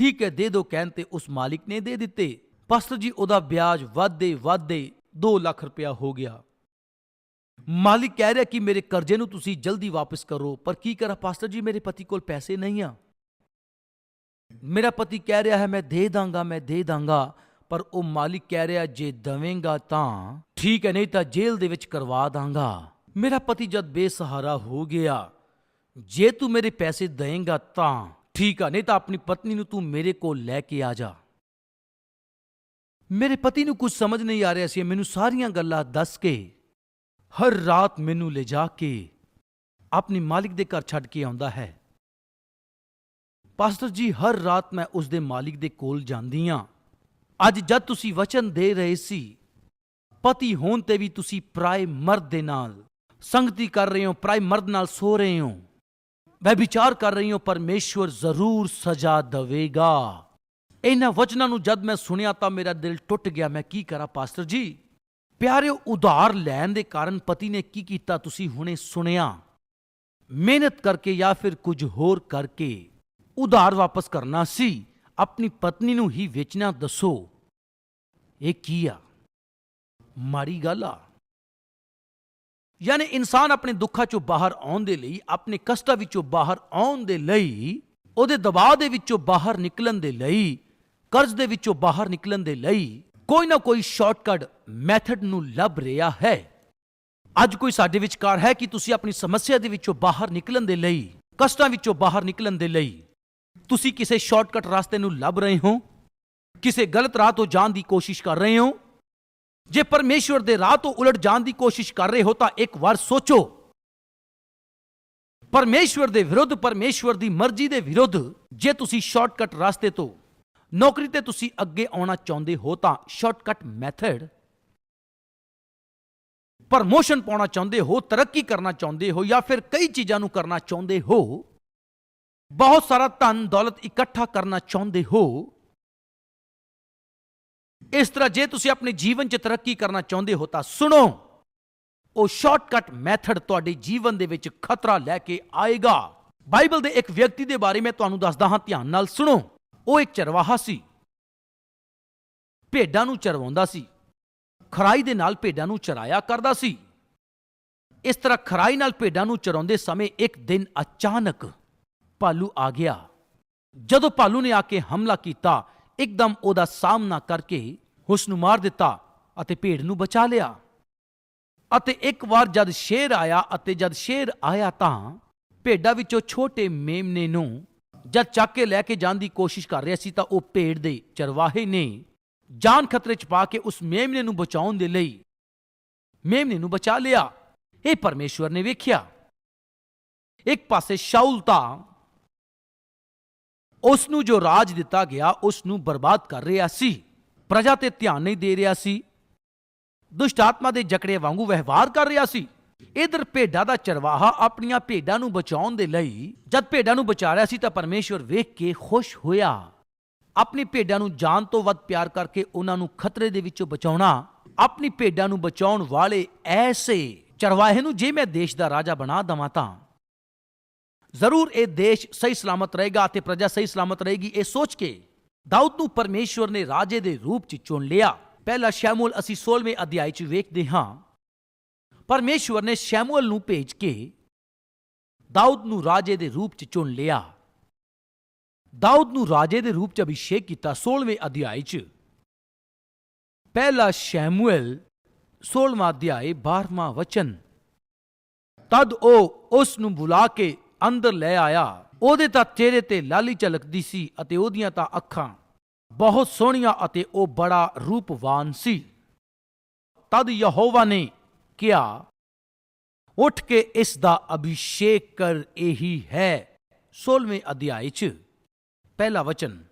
ਠੀਕ ਹੈ, ਦੇ ਦੋ ਕਹਿਣ ਤੇ ਉਸ ਮਾਲਿਕ ਨੇ ਦੇ ਦਿੱਤੇ। ਪਾਸਟਰ ਜੀ, ਉਹਦਾ ਵਿਆਜ ਵਾਧੇ ਵਾਧੇ 2 ਲੱਖ ਰੁਪਇਆ ਹੋ ਗਿਆ। ਮਾਲਿਕ ਕਹਿ ਰਿਹਾ ਕਿ ਮੇਰੇ ਕਰਜ਼ੇ ਨੂੰ ਤੁਸੀਂ ਜਲਦੀ ਵਾਪਸ ਕਰੋ, ਪਰ ਕੀ ਕਰਾਂ? ਪਾਸਟਰ ਜੀ, ਮੇਰੇ ਪਤੀ ਕੋਲ ਪੈਸੇ ਨਹੀਂ ਆ। ਮੇਰਾ ਪਤੀ ਕਹਿ ਰਿਹਾ ਹੈ, ਮੈਂ ਦੇ ਦਾਂਗਾ, ਮੈਂ ਦੇ ਦਾਂਗਾ। ਪਰ ਉਹ ਮਾਲਿਕ ਕਹਿ ਰਿਹਾ, ਜੇ ਦਵੇਂਗਾ ਤਾਂ ਠੀਕ ਹੈ, ਨਹੀਂ ਤਾਂ ਜੇਲ੍ਹ ਦੇ ਵਿੱਚ ਕਰਵਾ ਦਾਂਗਾ। ਮੇਰਾ ਪਤੀ ਜਦ ਬੇਸਹਾਰਾ ਹੋ ਗਿਆ, ਜੇ ਤੂੰ ਮੇਰੇ ਪੈਸੇ ਦੇਂਗਾ ਤਾਂ ਠੀਕ ਆ, ਨਹੀਂ ਤਾਂ ਆਪਣੀ ਪਤਨੀ ਨੂੰ ਤੂੰ ਮੇਰੇ ਕੋਲ ਲੈ ਕੇ ਆ ਜਾ। ਮੇਰੇ ਪਤੀ ਨੂੰ ਕੁਝ ਸਮਝ ਨਹੀਂ ਆ ਰਿਹਾ ਸੀ ਮੈਨੂੰ ਸਾਰੀਆਂ ਗੱਲਾਂ ਦੱਸ ਕੇ, ਹਰ ਰਾਤ ਮੈਨੂੰ ਲਿਜਾ ਕੇ ਆਪਣੀ ਮਾਲਿਕ ਦੇ ਘਰ ਛੱਡ ਕੇ ਆਉਂਦਾ ਹੈ। ਪਾਸਟਰ ਜੀ, ਹਰ ਰਾਤ ਮੈਂ ਉਸ ਦੇ ਮਾਲਿਕ ਦੇ ਕੋਲ ਜਾਂਦੀ ਆ ਅੱਜ ਜਦ ਤੁਸੀਂ ਵਚਨ ਦੇ ਰਹੇ ਸੀ, ਪਤੀ ਹੋਣ ਤੇ ਵੀ ਤੁਸੀਂ ਪਰਾਏ ਮਰਦ ਦੇ ਨਾਲ ਸੰਗਤੀ ਕਰ ਰਹੇ ਹੋ, ਪਰਾਏ ਮਰਦ ਨਾਲ ਸੋ ਰਹੇ ਹੋ। ਮੈਂ ਵਿਚਾਰ ਕਰ ਰਹੀ ਹਾਂ, ਪਰਮੇਸ਼ਵਰ ਜ਼ਰੂਰ ਸਜ਼ਾ ਦੇਵੇਗਾ। ਇਹਨਾਂ ਵਚਨਾਂ ਨੂੰ ਜਦ ਮੈਂ ਸੁਣਿਆ ਤਾਂ ਮੇਰਾ ਦਿਲ ਟੁੱਟ ਗਿਆ। ਮੈਂ ਕੀ ਕਰਾਂ, ਪਾਸਟਰ ਜੀ? ਪਿਆਰੇ ਉਧਾਰ ਲੈਣ ਦੇ ਕਾਰਨ ਪਤੀ ਨੇ ਕੀ ਕੀਤਾ ਤੁਸੀਂ ਹੁਣੇ ਸੁਣਿਆ? ਮਿਹਨਤ ਕਰਕੇ ਜਾਂ ਫਿਰ ਕੁਝ ਹੋਰ ਕਰਕੇ ਉਧਾਰ ਵਾਪਸ ਕਰਨਾ ਸੀ। ਆਪਣੀ ਪਤਨੀ ਨੂੰ ਹੀ ਵੇਚਣਾ ਦੱਸੋ। ਇਹ ਕੀ ਆ? ਮਾੜੀ ਗੱਲ ਆ। ਯਾਨੀ ਇਨਸਾਨ ਆਪਣੇ ਦੁੱਖਾਂ ਚੋਂ ਬਾਹਰ ਆਉਣ ਦੇ ਲਈ, ਆਪਣੇ ਕਸ਼ਟਾਂ ਵਿੱਚੋਂ ਬਾਹਰ ਆਉਣ ਦੇ ਲਈ, ਉਹਦੇ ਦਬਾਅ ਦੇ ਵਿੱਚੋਂ ਬਾਹਰ ਨਿਕਲਣ ਦੇ ਲਈ, ਕਰਜ਼ ਦੇ ਵਿੱਚੋਂ ਬਾਹਰ ਨਿਕਲਣ ਦੇ ਲਈ, ਕੋਈ ਨਾ ਕੋਈ ਸ਼ਾਰਟਕਟ ਮੈਥਡ ਨੂੰ ਲੱਭ ਰਿਹਾ ਹੈ। ਅੱਜ ਕੋਈ ਸਾਡੇ ਵਿਚਕਾਰ ਹੈ ਕਿ ਤੁਸੀਂ ਆਪਣੀ ਸਮੱਸਿਆ ਦੇ ਵਿੱਚੋਂ ਬਾਹਰ ਨਿਕਲਣ ਦੇ ਲਈ, ਕਸ਼ਟਾਂ ਵਿੱਚੋਂ ਬਾਹਰ ਨਿਕਲਣ ਦੇ ਲਈ, ਤੁਸੀਂ ਕਿਸੇ ਸ਼ਾਰਟਕਟ ਰਸਤੇ ਨੂੰ ਲੱਭ ਰਹੇ ਹੋ? ਕਿਸੇ ਗਲਤ ਰਾਹ ਤੋਂ ਜਾਣ ਦੀ ਕੋਸ਼ਿਸ਼ ਕਰ ਰਹੇ ਹੋ? ਜੇ ਪਰਮੇਸ਼ਵਰ ਦੇ ਰਾਹ ਤੋਂ ਉਲਟ ਜਾਣ ਦੀ ਕੋਸ਼ਿਸ਼ ਕਰ ਰਹੇ ਹੋ ਤਾਂ ਇੱਕ ਵਾਰ ਸੋਚੋ। ਪਰਮੇਸ਼ਵਰ ਦੇ ਵਿਰੁੱਧ, ਪਰਮੇਸ਼ਵਰ ਦੀ ਮਰਜ਼ੀ ਦੇ ਵਿਰੁੱਧ ਜੇ ਤੁਸੀਂ ਸ਼ਾਰਟਕਟ ਰਸਤੇ ਤੋਂ ਨੌਕਰੀ ਤੇ ਤੁਸੀਂ ਅੱਗੇ ਆਉਣਾ ਚਾਹੁੰਦੇ ਹੋ ਤਾਂ ਸ਼ਾਰਟਕਟ ਮੈਥਡ, ਪ੍ਰਮੋਸ਼ਨ ਪਾਉਣਾ ਚਾਹੁੰਦੇ ਹੋ, ਤਰੱਕੀ ਕਰਨਾ ਚਾਹੁੰਦੇ ਹੋ ਜਾਂ ਫਿਰ ਕਈ ਚੀਜ਼ਾਂ ਨੂੰ ਕਰਨਾ ਚਾਹੁੰਦੇ ਹੋ, ਬਹੁਤ ਸਾਰਾ ਧਨ ਦੌਲਤ ਇਕੱਠਾ ਕਰਨਾ ਚਾਹੁੰਦੇ ਹੋ ਇਸ ਤਰ੍ਹਾਂ ਜੇ ਤੁਸੀਂ ਆਪਣੇ ਜੀਵਨ 'ਚ ਤਰੱਕੀ ਕਰਨਾ ਚਾਹੁੰਦੇ ਹੋ ਤਾਂ ਸੁਣੋ, ਉਹ ਸ਼ਾਰਟਕਟ ਮੈਥਡ ਤੁਹਾਡੇ ਜੀਵਨ ਦੇ ਵਿੱਚ ਖਤਰਾ ਲੈ ਕੇ ਆਏਗਾ। ਬਾਈਬਲ ਦੇ ਇੱਕ ਵਿਅਕਤੀ ਦੇ ਬਾਰੇ ਮੈਂ ਤੁਹਾਨੂੰ ਦੱਸਦਾ ਹਾਂ, ਧਿਆਨ ਨਾਲ ਸੁਣੋ। ਉਹ ਇੱਕ ਚਰਵਾਹਾ ਸੀ। ਭੇਡਾਂ ਨੂੰ ਚਰਵਾਉਂਦਾ ਸੀ। ਖਰਾਈ ਦੇ ਨਾਲ ਭੇਡਾਂ ਨੂੰ ਚਰਾਇਆ ਕਰਦਾ ਸੀ। ਇਸ ਤਰ੍ਹਾਂ ਖਰਾਈ ਨਾਲ ਭੇਡਾਂ ਨੂੰ ਚਰਾਉਂਦੇ ਸਮੇਂ ਇੱਕ ਦਿਨ ਅਚਾਨਕ ਭਾਲੂ ਆ ਗਿਆ। ਜਦੋਂ ਭਾਲੂ ਨੇ ਆ ਕੇ ਹਮਲਾ ਕੀਤਾ ਇੱਕਦਮ ਉਹਦਾ ਸਾਹਮਣਾ ਕਰਕੇ ਉਸ ਨੂੰ ਮਾਰ ਦਿੱਤਾ ਅਤੇ ਭੇਡ ਨੂੰ ਬਚਾ ਲਿਆ। ਅਤੇ ਇੱਕ ਵਾਰ ਜਦ ਸ਼ੇਰ ਆਇਆ ਅਤੇ ਜਦ ਸ਼ੇਰ ਆਇਆ ਤਾਂ ਭੇਡਾਂ ਵਿੱਚੋਂ ਛੋਟੇ ਮੇਮਨੇ ਨੂੰ ਜਦ ਚੱਕ ਕੇ ਲੈ ਕੇ ਜਾਣ ਦੀ ਕੋਸ਼ਿਸ਼ ਕਰ ਰਿਹਾ ਸੀ ਤਾਂ ਉਹ ਭੇਡ ਦੇ ਚਰਵਾਹੇ ਨੇ ਜਾਨ ਖਤਰੇ 'ਚ ਪਾ ਕੇ ਉਸ ਮੇਮਨੇ ਨੂੰ ਬਚਾਉਣ ਦੇ ਲਈ ਮੇਮਨੇ ਨੂੰ ਬਚਾ ਲਿਆ। ਇਹ ਪਰਮੇਸ਼ਵਰ ਨੇ ਵੇਖਿਆ। ਇੱਕ ਪਾਸੇ ਸ਼ਾਉਲ ਤਾਂ ਉਸ ਨੂੰ ਜੋ ਰਾਜ ਦਿੱਤਾ ਗਿਆ ਉਸ ਨੂੰ ਬਰਬਾਦ ਕਰ ਰਿਹਾ ਸੀ। ਪ੍ਰਜਾ ਤੇ ਧਿਆਨ ਨਹੀਂ ਦੇ ਰਿਹਾ ਸੀ। ਦੁਸ਼ਟ ਆਤਮਾ ਦੇ ਜਕੜੇ ਵਾਂਗੂ ਵਿਵਹਾਰ ਕਰ ਰਿਹਾ ਸੀ। ਇਧਰ ਭੇਡਾਂ ਦਾ ਚਰਵਾਹਾ ਆਪਣੀਆਂ ਭੇਡਾਂ ਨੂੰ ਬਚਾਉਣ ਦੇ ਲਈ, ਜਦ ਭੇਡਾਂ ਨੂੰ ਬਚਾ ਰਿਹਾ ਸੀ ਤਾਂ ਪਰਮੇਸ਼ਵਰ ਵੇਖ ਕੇ ਖੁਸ਼ ਹੋਇਆ। ਆਪਣੀ ਭੇਡਾਂ ਨੂੰ ਜਾਨ ਤੋਂ ਵੱਧ ਪਿਆਰ ਕਰਕੇ ਉਹਨਾਂ ਨੂੰ ਖਤਰੇ ਦੇ ਵਿੱਚੋਂ ਬਚਾਉਣਾ, ਆਪਣੀ ਭੇਡਾਂ ਨੂੰ ਬਚਾਉਣ ਵਾਲੇ ਐਸੇ ਚਰਵਾਹੇ ਨੂੰ ਜੇ ਮੈਂ ਦੇਸ਼ ਦਾ ਰਾਜਾ ਬਣਾ ਦਵਾਂ ਤਾਂ। ਜ਼ਰੂਰ ਇਹ ਦੇਸ਼ ਸਹੀ ਸਲਾਮਤ ਰਹੇਗਾ ਤੇ ਪ੍ਰਜਾ ਸਹੀ ਸਲਾਮਤ ਰਹੇਗੀ ਇਹ ਸੋਚ ਕੇ ਦਾਊਦ ਨੂੰ ਪਰਮੇਸ਼ਵਰ ਨੇ ਰਾਜੇ ਦੇ ਰੂਪ 'ਚ ਚੁਣ ਲਿਆ ਪਹਿਲਾ ਸ਼ੈਮੂਅਲ ਅਸੀਂ 16ਵੇਂ ਅਧਿਆਇ 'ਚ ਵੇਖਦੇ ਹਾਂ ਪਰਮੇਸ਼ਵਰ ਨੇ ਸ਼ੈਮੂਅਲ ਨੂੰ ਭੇਜ ਕੇ ਦਾਊਦ ਨੂੰ ਰਾਜੇ ਦੇ ਰੂਪ 'ਚ ਚੁਣ ਲਿਆ ਦਾਊਦ ਨੂੰ ਰਾਜੇ ਦੇ ਰੂਪ 'ਚ ਅਭਿਸ਼ੇਕ ਕੀਤਾ 16ਵੇਂ ਅਧਿਆਇ 'ਚ ਪਹਿਲਾ ਸ਼ੈਮੂਅਲ 16ਵਾਂ ਅਧਿਆਇ 12ਵਾਂ ਵਚਨ ਤਦ ਉਹ ਉਸ ਨੂੰ ਬੁਲਾ ਕੇ ਅੰਦਰ ਲੈ ਆਇਆ। ਉਹਦੇ ਤਾਂ ਚਿਹਰੇ ਤੇ ਲਾਲੀ ਝਲਕਦੀ ਸੀ ਅਤੇ ਉਹਦੀਆਂ ਤਾਂ ਅੱਖਾਂ ਬਹੁਤ ਸੋਹਣੀਆਂ ਅਤੇ ਉਹ ਬੜਾ ਰੂਪਵਾਨ ਸੀ। ਤਦ ਯਹੋਵਾ ਨੇ ਕਿਹਾ, ਉੱਠ ਕੇ ਇਸ ਦਾ ਅਭਿਸ਼ੇਕ ਕਰ, ਇਹੀ ਹੈ 16ਵੇਂ ਅਧਿਆਇ 'ਚ। ਪਹਿਲਾ ਵਚਨ,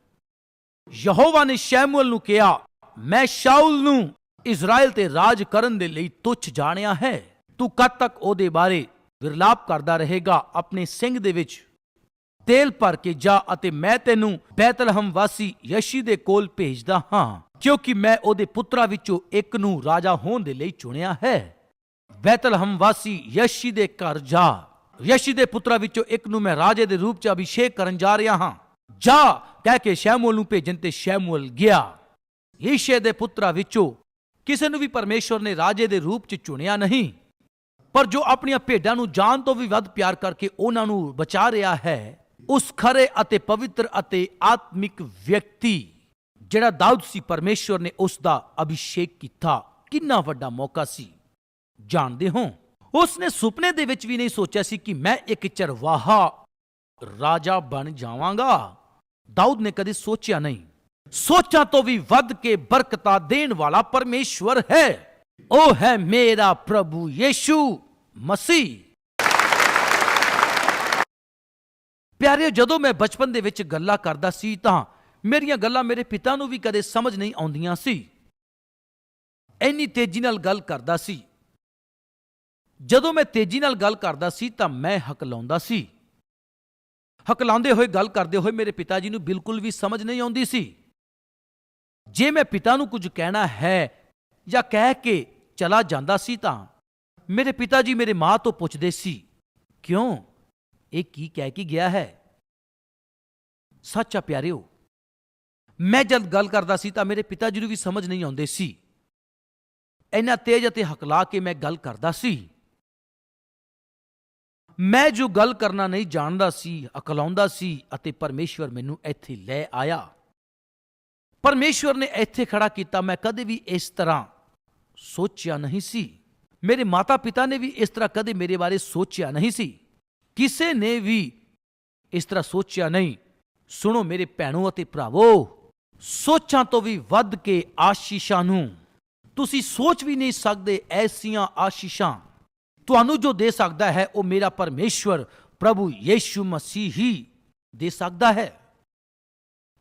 ਯਹੋਵਾ ਨੇ ਸ਼ੈਮੂਅਲ ਨੂੰ ਕਿਹਾ, ਮੈਂ ਸ਼ਾਉਲ ਨੂੰ ਇਜ਼ਰਾਈਲ ਤੇ ਰਾਜ ਕਰਨ ਦੇ ਲਈ ਤੁੱਛ ਜਾਣਿਆ ਹੈ। ਤੂੰ ਕਦ ਤੱਕ ਉਹਦੇ ਬਾਰੇ ਵਿਰਲਾਪ ਕਰਦਾ ਰਹੇਗਾ ਆਪਣੇ ਸਿੰਘ ਦੇ ਵਿੱਚ। ਤੇਲ ਭਰ ਕੇ ਜਾ ਅਤੇ ਮੈਂ ਤੈਨੂੰ ਬੈਤਲਹਮ ਵਾਸੀ ਯਸ਼ੀ ਦੇ ਕੋਲ ਭੇਜਦਾ ਹਾਂ, ਕਿਉਂਕਿ ਮੈਂ ਉਹਦੇ ਪੁੱਤਰਾਂ ਵਿੱਚੋਂ ਇੱਕ ਨੂੰ ਰਾਜਾ ਹੋਣ ਦੇ ਲਈ ਚੁਣਿਆ ਹੈ। ਬੈਤਲਹਮ ਵਾਸੀ ਯਸ਼ੀ ਦੇ ਘਰ ਜਾ। ਯਸ਼ੀ ਦੇ ਪੁੱਤਰਾਂ ਵਿੱਚੋਂ ਇੱਕ ਨੂੰ ਮੈਂ ਰਾਜੇ ਦੇ ਰੂਪ 'ਚ ਅਭਿਸ਼ੇਕ ਕਰਨ ਜਾ ਰਿਹਾ ਹਾਂ। ਜਾ, ਕਹਿ ਕੇ ਸ਼ੈਮੂਅਲ ਨੂੰ ਭੇਜਣ ਤੇ ਸ਼ੈਮੂਅਲ ਗਿਆ। ਯਸ਼ੇ ਦੇ ਪੁੱਤਰਾਂ ਵਿੱਚੋਂ ਕਿਸੇ ਨੂੰ ਵੀ ਪਰਮੇਸ਼ਵਰ ਨੇ ਰਾਜੇ ਦੇ ਰੂਪ 'ਚ ਚੁਣਿਆ ਨਹੀਂ। ਪਰ ਜੋ ਆਪਣੀਆਂ ਭੇਡਾਂ ਨੂੰ ਜਾਨ ਤੋਂ ਵੀ ਵੱਧ ਪਿਆਰ ਕਰਕੇ ਉਹਨਾਂ ਨੂੰ ਬਚਾ ਰਿਹਾ ਹੈ, ਉਸ ਖਰੇ ਅਤੇ ਪਵਿੱਤਰ ਅਤੇ ਆਤਮਿਕ ਵਿਅਕਤੀ ਜਿਹੜਾ ਦਾਊਦ ਸੀ, ਪਰਮੇਸ਼ਵਰ ਨੇ ਉਸ ਦਾ ਅਭਿਸ਼ੇਕ ਕੀਤਾ। ਕਿੰਨਾ ਵੱਡਾ ਮੌਕਾ ਸੀ। ਜਾਣਦੇ ਹੋ ਉਸ ਨੇ ਸੁਪਨੇ ਦੇ ਵਿੱਚ ਵੀ ਨਹੀਂ ਸੋਚਿਆ ਸੀ ਕਿ ਮੈਂ ਇੱਕ ਚਰਵਾਹਾ ਰਾਜਾ ਬਣ ਜਾਵਾਂਗਾ। ਦਾਊਦ ਨੇ ਕਦੇ ਸੋਚਿਆ ਨਹੀਂ। ਸੋਚਾਂ ਤੋਂ ਵੀ ਵੱਧ ਕੇ ਬਰਕਤਾਂ ਦੇਣ ਵਾਲਾ ਪਰਮੇਸ਼ਵਰ ਹੈ। ਉਹ ਹੈ ਮੇਰਾ ਪ੍ਰਭੂ ਯੀਸ਼ੂ ਮਸੀਹ। ਪਿਆਰਿਓ, ਜਦੋਂ ਮੈਂ ਬਚਪਨ ਦੇ ਵਿੱਚ ਗੱਲਾਂ ਕਰਦਾ ਸੀ ਤਾਂ ਮੇਰੀਆਂ ਗੱਲਾਂ ਮੇਰੇ ਪਿਤਾ ਨੂੰ ਵੀ ਕਦੇ ਸਮਝ ਨਹੀਂ ਆਉਂਦੀਆਂ ਸੀ। ਇੰਨੀ ਤੇਜ਼ੀ ਨਾਲ ਗੱਲ ਕਰਦਾ ਸੀ। ਜਦੋਂ ਮੈਂ ਤੇਜ਼ੀ ਨਾਲ ਗੱਲ ਕਰਦਾ ਸੀ ਤਾਂ ਮੈਂ ਹਕਲਾਉਂਦਾ ਸੀ। ਹਕਲਾਉਂਦੇ ਹੋਏ ਗੱਲ ਕਰਦੇ ਹੋਏ ਮੇਰੇ ਪਿਤਾ ਜੀ ਨੂੰ ਬਿਲਕੁਲ ਵੀ ਸਮਝ ਨਹੀਂ ਆਉਂਦੀ ਸੀ। ਜੇ ਮੈਂ ਪਿਤਾ ਨੂੰ ਕੁਝ ਕਹਿਣਾ ਹੈ ਜਾਂ ਕਹਿ ਕੇ ਚਲਾ ਜਾਂਦਾ ਸੀ ਤਾਂ? ਮੇਰੇ ਪਿਤਾ ਜੀ ਮੇਰੇ ਮਾਂ ਤੋਂ ਪੁੱਛਦੇ ਸੀ, ਕਿਉਂ? ਇਹ ਕੀ ਕਹਿ ਕੇ ਗਿਆ ਹੈ? ਸੱਚਾ ਪਿਆਰਿਓ, ਮੈਂ ਜਦ ਗੱਲ ਕਰਦਾ ਸੀ ਤਾਂ ਮੇਰੇ ਪਿਤਾ ਜੀ ਨੂੰ ਵੀ ਸਮਝ ਨਹੀਂ ਆਉਂਦੇ ਸੀ। ਇੰਨਾ ਤੇਜ਼ ਅਤੇ ਹਕਲਾ ਕੇ ਮੈਂ ਗੱਲ ਕਰਦਾ ਸੀ। ਮੈਂ ਜੋ ਗੱਲ ਕਰਨਾ ਨਹੀਂ ਜਾਣਦਾ ਸੀ, ਅਕਲਾਉਂਦਾ ਸੀ ਅਤੇ ਪਰਮੇਸ਼ਵਰ ਮੈਨੂੰ ਇੱਥੇ ਲੈ ਆਇਆ। ਪਰਮੇਸ਼ਵਰ ਨੇ ਇੱਥੇ ਖੜਾ ਕੀਤਾ, ਮੈਂ ਕਦੇ ਵੀ ਇਸ ਤਰ੍ਹਾਂ ਸੋਚਿਆ ਨਹੀਂ ਸੀ ਮੇਰੇ ਮਾਤਾ-ਪਿਤਾ ਨੇ ਵੀ ਇਸ ਤਰ੍ਹਾਂ ਕਦੇ ਮੇਰੇ ਬਾਰੇ ਸੋਚਿਆ ਨਹੀਂ ਸੀ ਕਿਸੇ ਨੇ ਵੀ ਇਸ ਤਰ੍ਹਾਂ ਸੋਚਿਆ ਨਹੀਂ ਸੁਣੋ ਮੇਰੇ ਭੈਣੋ ਅਤੇ ਭਰਾਵੋ ਸੋਚਾਂ ਤੋਂ ਵੀ ਵੱਧ ਕੇ ਆਸ਼ੀਸ਼ਾਂ ਨੂੰ ਤੁਸੀਂ ਸੋਚ ਵੀ ਨਹੀਂ ਸਕਦੇ ਐਸੀਆਂ ਆਸ਼ੀਸ਼ਾਂ ਤੁਹਾਨੂੰ ਜੋ ਦੇ ਸਕਦਾ ਹੈ ਉਹ ਮੇਰਾ ਪਰਮੇਸ਼ਵਰ ਪ੍ਰਭੂ ਯੀਸ਼ੂ ਮਸੀਹ ਹੀ ਦੇ ਸਕਦਾ ਹੈ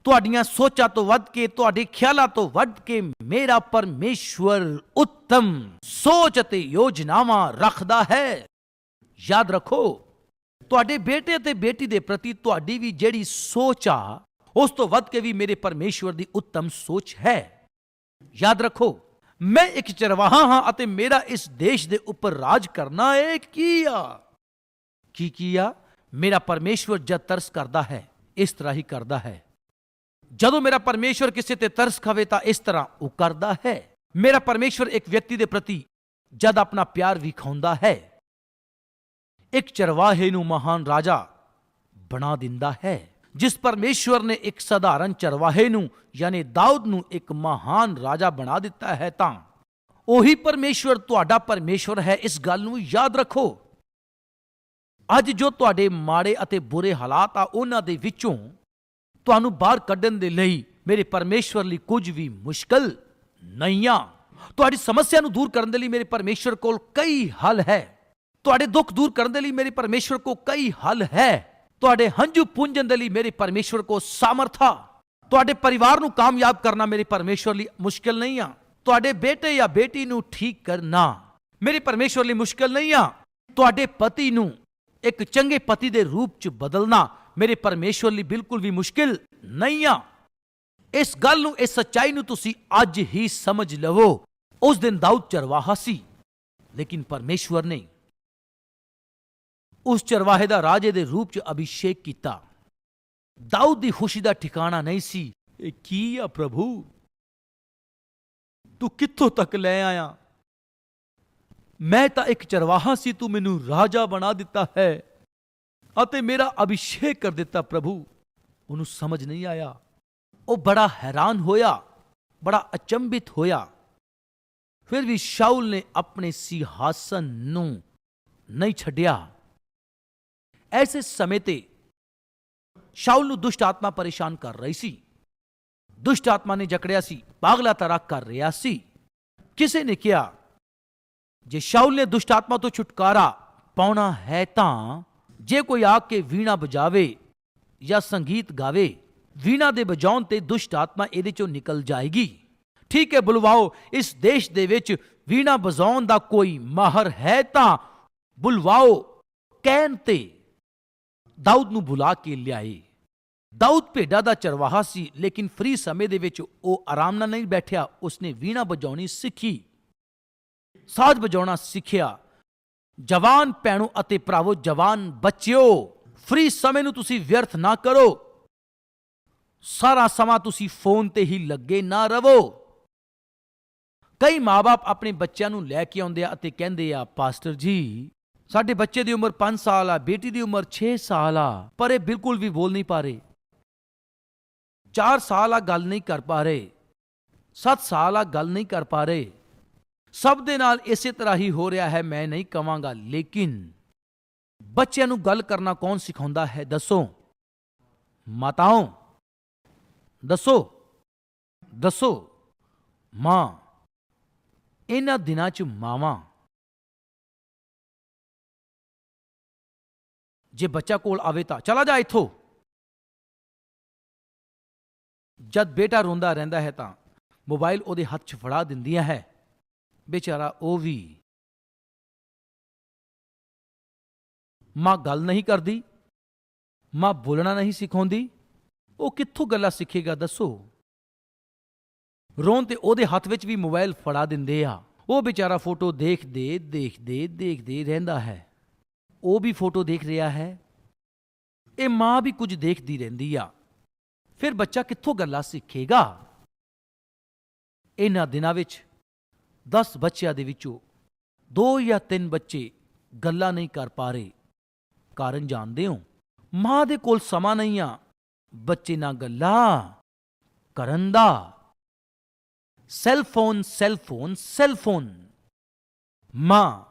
ਤੁਹਾਡੀਆਂ ਸੋਚਾਂ ਤੋਂ ਵੱਧ ਕੇ, ਤੁਹਾਡੇ ਖਿਆਲਾਂ ਤੋਂ ਵੱਧ ਕੇ ਮੇਰਾ ਪਰਮੇਸ਼ਵਰ ਉੱਤਮ ਸੋਚ ਅਤੇ ਯੋਜਨਾਵਾਂ ਰੱਖਦਾ ਹੈ। ਯਾਦ ਰੱਖੋ, ਤੁਹਾਡੇ ਬੇਟੇ ਅਤੇ ਬੇਟੀ ਦੇ ਪ੍ਰਤੀ ਤੁਹਾਡੀ ਵੀ ਜਿਹੜੀ ਸੋਚ ਆ, ਉਸ ਤੋਂ ਵੱਧ ਕੇ ਵੀ ਮੇਰੇ ਪਰਮੇਸ਼ਵਰ ਦੀ ਉੱਤਮ ਸੋਚ ਹੈ। ਯਾਦ ਰੱਖੋ, ਮੈਂ ਇੱਕ ਚਰਵਾਹਾ ਹਾਂ ਅਤੇ ਮੇਰਾ ਇਸ ਦੇਸ਼ ਦੇ ਉੱਪਰ ਰਾਜ ਕਰਨਾ ਹੈ ਕੀ ਆ? ਕੀ ਕੀ ਆ? ਮੇਰਾ ਪਰਮੇਸ਼ਵਰ ਜਦ ਤਰਸ ਕਰਦਾ ਹੈ, ਇਸ ਤਰ੍ਹਾਂ ਹੀ ਕਰਦਾ ਹੈ। ਜਦੋਂ ਮੇਰਾ ਪਰਮੇਸ਼ਵਰ ਕਿਸੇ ਤੇ ਤਰਸ ਖਾਵੇ ਤਾਂ ਇਸ ਤਰ੍ਹਾਂ ਉਹ ਕਰਦਾ ਹੈ। ਮੇਰਾ ਪਰਮੇਸ਼ਵਰ ਇੱਕ ਵਿਅਕਤੀ ਦੇ ਪ੍ਰਤੀ ਜਦ ਆਪਣਾ ਪਿਆਰ ਵਿਖਾਉਂਦਾ ਹੈ, ਇੱਕ ਚਰਵਾਹੇ ਨੂੰ ਮਹਾਨ ਰਾਜਾ ਬਣਾ ਦਿੰਦਾ ਹੈ, ਜਿਸ ਪਰਮੇਸ਼ਵਰ ਨੇ ਇੱਕ ਸਧਾਰਨ ਚਰਵਾਹੇ ਨੂੰ, ਯਾਨੀ ਦਾਊਦ ਨੂੰ ਇੱਕ ਮਹਾਨ ਰਾਜਾ ਬਣਾ ਦਿੱਤਾ ਹੈ ਤਾਂ ਉਹੀ ਪਰਮੇਸ਼ਵਰ ਤੁਹਾਡਾ ਪਰਮੇਸ਼ਵਰ ਹੈ, ਇਸ ਗੱਲ ਨੂੰ ਯਾਦ ਰੱਖੋ। ਅੱਜ ਜੋ ਤੁਹਾਡੇ ਮਾੜੇ ਅਤੇ ਬੁਰੇ ਹਾਲਾਤ ਆ, ਉਹਨਾਂ ਦੇ ਵਿੱਚੋਂ ਤੁਹਾਨੂੰ ਬਾਹਰ ਕੱਢਣ ਦੇ ਲਈ ਮੇਰੇ ਪਰਮੇਸ਼ਵਰ ਲਈ ਕੁਝ ਵੀ ਮੁਸ਼ਕਲ ਨਹੀਂ ਆ। ਤੁਹਾਡੀ ਸਮੱਸਿਆ ਨੂੰ ਦੂਰ ਕਰਨ ਦੇ ਲਈ ਮੇਰੇ ਪਰਮੇਸ਼ਵਰ ਕੋਲ ਕਈ ਹੱਲ ਹੈ। ਤੁਹਾਡੇ ਦੁੱਖ ਦੂਰ ਕਰਨ ਦੇ ਲਈ ਮੇਰੇ ਪਰਮੇਸ਼ਵਰ ਕੋਲ ਕਈ ਹੱਲ ਹੈ। ਤੁਹਾਡੇ ਹੰਝੂ ਪੂੰਝਣ ਦੇ ਲਈ ਮੇਰੇ ਪਰਮੇਸ਼ਵਰ ਕੋਲ ਸਾਮਰਥਾ ਤੁਹਾਡੇ ਪਰਿਵਾਰ ਨੂੰ ਕਾਮਯਾਬ ਕਰਨਾ ਮੇਰੇ ਪਰਮੇਸ਼ਵਰ ਲਈ ਮੁਸ਼ਕਲ ਨਹੀਂ ਆ। ਤੁਹਾਡੇ ਬੇਟੇ ਜਾਂ ਬੇਟੀ ਨੂੰ ਠੀਕ ਕਰਨਾ ਮੇਰੇ ਪਰਮੇਸ਼ਵਰ ਲਈ ਮੁਸ਼ਕਲ ਨਹੀਂ ਆ। ਤੁਹਾਡੇ ਪਤੀ ਨੂੰ ਇੱਕ ਚੰਗੇ ਪਤੀ ਦੇ ਰੂਪ ਚ ਬਦਲਣਾ ਮੇਰੇ ਪਰਮੇਸ਼ਵਰ ਲਈ ਬਿਲਕੁਲ ਵੀ ਮੁਸ਼ਕਿਲ ਨਹੀਂ ਆ। ਇਸ ਗੱਲ ਨੂੰ, ਇਸ ਸੱਚਾਈ ਨੂੰ ਤੁਸੀਂ ਅੱਜ ਹੀ ਸਮਝ ਲਵੋ। ਉਸ ਦਿਨ ਦਾਊਦ ਚਰਵਾਹਾ ਸੀ, ਲੇਕਿਨ ਪਰਮੇਸ਼ਵਰ ਨੇ ਉਸ ਚਰਵਾਹੇ ਦਾ ਰਾਜੇ ਦੇ ਰੂਪ ਚ ਅਭਿਸ਼ੇਕ ਕੀਤਾ। ਦਾਊਦ ਦੀ ਖੁਸ਼ੀ ਦਾ ਠਿਕਾਣਾ ਨਹੀਂ ਸੀ, ਇਹ ਕੀ ਆ ਪ੍ਰਭੂ? ਤੂੰ ਕਿੱਥੋਂ ਤੱਕ ਲੈ ਆਇਆ? ਮੈਂ ਤਾਂ ਇੱਕ ਚਰਵਾਹਾ ਸੀ, ਤੂੰ ਮੈਨੂੰ ਰਾਜਾ ਬਣਾ ਦਿੱਤਾ ਹੈ। ਅਤੇ ਮੇਰਾ ਅਭਿਸ਼ੇਕ ਕਰ ਦਿੱਤਾ ਪ੍ਰਭੂ। ਉਹਨੂੰ ਸਮਝ ਨਹੀਂ ਆਇਆ। ਉਹ ਬੜਾ ਹੈਰਾਨ ਹੋਇਆ। ਬੜਾ ਅਚੰਭਿਤ ਹੋਇਆ। ਫਿਰ ਵੀ ਸ਼ਾਉਲ ਨੇ ਆਪਣੇ ਸਿੰਘਾਸਨ ਨੂੰ ਨਹੀਂ ਛੱਡਿਆ। ਐਸੇ ਸਮੇਂ ਤੇ ਸ਼ਾਉਲ ਨੂੰ ਦੁਸ਼ਟ ਆਤਮਾ ਪਰੇਸ਼ਾਨ ਕਰ ਰਹੀ ਸੀ। ਦੁਸ਼ਟ ਆਤਮਾ ਨੇ ਜਕੜਿਆ ਸੀ। ਪਾਗਲਾ ਤਰਾ ਕਰ ਰਿਹਾ ਸੀ। ਕਿਸੇ ਨੇ ਕਿਹਾ, ਜੇ ਸ਼ਾਉਲ ਨੇ ਦੁਸ਼ਟ ਆਤਮਾ ਤੋਂ ਛੁਟਕਾਰਾ ਪਾਉਣਾ ਹੈ ਤਾਂ ਜੇ ਕੋਈ ਆ ਕੇ ਵੀਣਾ ਵਜਾਵੇ ਜਾਂ ਸੰਗੀਤ ਗਾਵੇ, ਵੀਣਾ ਦੇ ਵਜਾਉਣ ਤੇ ਦੁਸ਼ਟ ਆਤਮਾ ਇਹਦੇ ਚੋਂ ਨਿਕਲ ਜਾਏਗੀ। ਠੀਕ ਹੈ, ਬੁਲਵਾਓ, ਇਸ ਦੇਸ਼ ਦੇ ਵਿੱਚ ਵੀਣਾ ਵਜਾਉਣ ਦਾ ਕੋਈ ਮਾਹਰ ਹੈ ਤਾਂ ਬੁਲਵਾਓ ਕਹਿਣ ਤੇ ਦਾਊਦ ਨੂੰ ਬੁਲਾ ਕੇ ਲਿਆਏ। ਦਾਊਦ ਭੇਡਾਂ ਦਾ ਚਰਵਾਹਾ ਸੀ, ਲੇਕਿਨ ਫ੍ਰੀ ਸਮੇਂ ਦੇ ਵਿੱਚ ਉਹ ਆਰਾਮ ਨਾਲ ਨਹੀਂ ਬੈਠਿਆ। ਉਸਨੇ ਵੀਣਾ ਵਜਾਉਣੀ ਸਿੱਖੀ। ਸਾਜ਼ ਵਜਾਉਣਾ ਸਿੱਖਿਆ। ਜਵਾਨ ਭੈਣੋ ਅਤੇ ਭਰਾਵੋ, ਜਵਾਨ ਬੱਚਿਓ ਫ੍ਰੀ ਸਮੇਂ ਨੂੰ ਤੁਸੀਂ ਵਿਅਰਥ ਨਾ ਕਰੋ। ਸਾਰਾ ਸਮਾਂ ਤੁਸੀਂ ਫੋਨ ਤੇ ਹੀ ਲੱਗੇ ਨਾ ਰਵੋ ਕਈ ਮਾਪੇ ਆਪਣੇ ਬੱਚਿਆਂ ਨੂੰ ਲੈ ਕੇ ਆਉਂਦੇ ਆ ਅਤੇ ਕਹਿੰਦੇ ਆ, ਪਾਸਟਰ ਜੀ, ਸਾਡੇ ਬੱਚੇ ਦੀ ਉਮਰ 5 ਸਾਲ ਆ, ਬੇਟੀ ਦੀ ਉਮਰ 6 ਸਾਲ ਆ, ਪਰ ਇਹ ਬਿਲਕੁਲ ਵੀ ਬੋਲ ਨਹੀਂ ਪਾ ਰਹੇ। 4 ਸਾਲ ਆ, ਗੱਲ ਨਹੀਂ ਕਰ ਪਾ ਰਹੇ। 7 ਸਾਲ ਆ, ਗੱਲ ਨਹੀਂ ਕਰ ਪਾ ਰਹੇ। ਸਭ ਦੇ ਨਾਲ ਇਸੇ ਤਰ੍ਹਾਂ ਹੀ ਹੋ ਰਿਹਾ ਹੈ, ਮੈਂ ਨਹੀਂ ਕਵਾਂਗਾ। ਲੇਕਿਨ ਬੱਚਿਆਂ ਨੂੰ ਗੱਲ ਕਰਨਾ ਕੌਣ ਸਿਖਾਉਂਦਾ ਹੈ? ਦੱਸੋ। ਮਾਤਾਓ, ਦੱਸੋ। ਦੱਸੋ। ਮਾਂ, ਇਹਨਾਂ ਦਿਨਾਂ 'ਚ ਮਾਵਾਂ, ਜੇ ਬੱਚਾ ਕੋਲ ਆਵੇ ਤਾਂ। ਚਲਾ ਜਾ ਇੱਥੋਂ। ਜਦ ਬੇਟਾ ਰੋਂਦਾ ਰਹਿੰਦਾ ਹੈ ਤਾਂ ਮੋਬਾਈਲ ਉਹਦੇ ਹੱਥ 'ਚ ਫੜਾ ਦਿੰਦੀਆਂ ਹੈ। ਬੇਚਾਰਾ ਉਹ ਵੀ ਮਾਂ ਗੱਲ ਨਹੀਂ ਕਰਦੀ, ਮਾਂ ਬੋਲਣਾ ਨਹੀਂ ਸਿਖਾਉਂਦੀ, ਉਹ ਕਿੱਥੋਂ ਗੱਲਾਂ ਸਿੱਖੇਗਾ ਦੱਸੋ? ਰੋਣ ਤੇ ਉਹਦੇ ਹੱਥ ਵਿੱਚ ਵੀ ਮੋਬਾਈਲ ਫੜਾ ਦਿੰਦੇ ਆ। ਉਹ ਵਿਚਾਰਾ ਫੋਟੋ ਦੇਖਦੇ ਦੇਖਦੇ ਦੇਖਦੇ ਰਹਿੰਦਾ ਹੈ। ਉਹ ਵੀ ਫੋਟੋ ਦੇਖ ਰਿਹਾ ਹੈ। ਇਹ ਮਾਂ ਵੀ ਕੁਝ ਦੇਖਦੀ ਰਹਿੰਦੀ ਆ। ਫਿਰ ਬੱਚਾ ਕਿੱਥੋਂ ਗੱਲਾਂ ਸਿੱਖੇਗਾ? ਇਹਨਾਂ ਦਿਨਾਂ ਵਿੱਚ 10 ਬੱਚਿਆਂ ਦੇ ਵਿੱਚੋਂ ਦੋ ਜਾਂ ਤਿੰਨ ਬੱਚੇ ਗੱਲਾਂ ਨਹੀਂ ਕਰ ਪਾ ਰਹੇ। ਕਾਰਨ ਜਾਣਦੇ ਹੋ, ਮਾਂ ਦੇ ਕੋਲ ਸਮਾਂ ਨਹੀਂ ਆ, ਬੱਚੇ ਨਾਲ ਗੱਲਾਂ ਕਰਨ ਦਾ। Cell phone cell phone cell phone ਮਾਂ,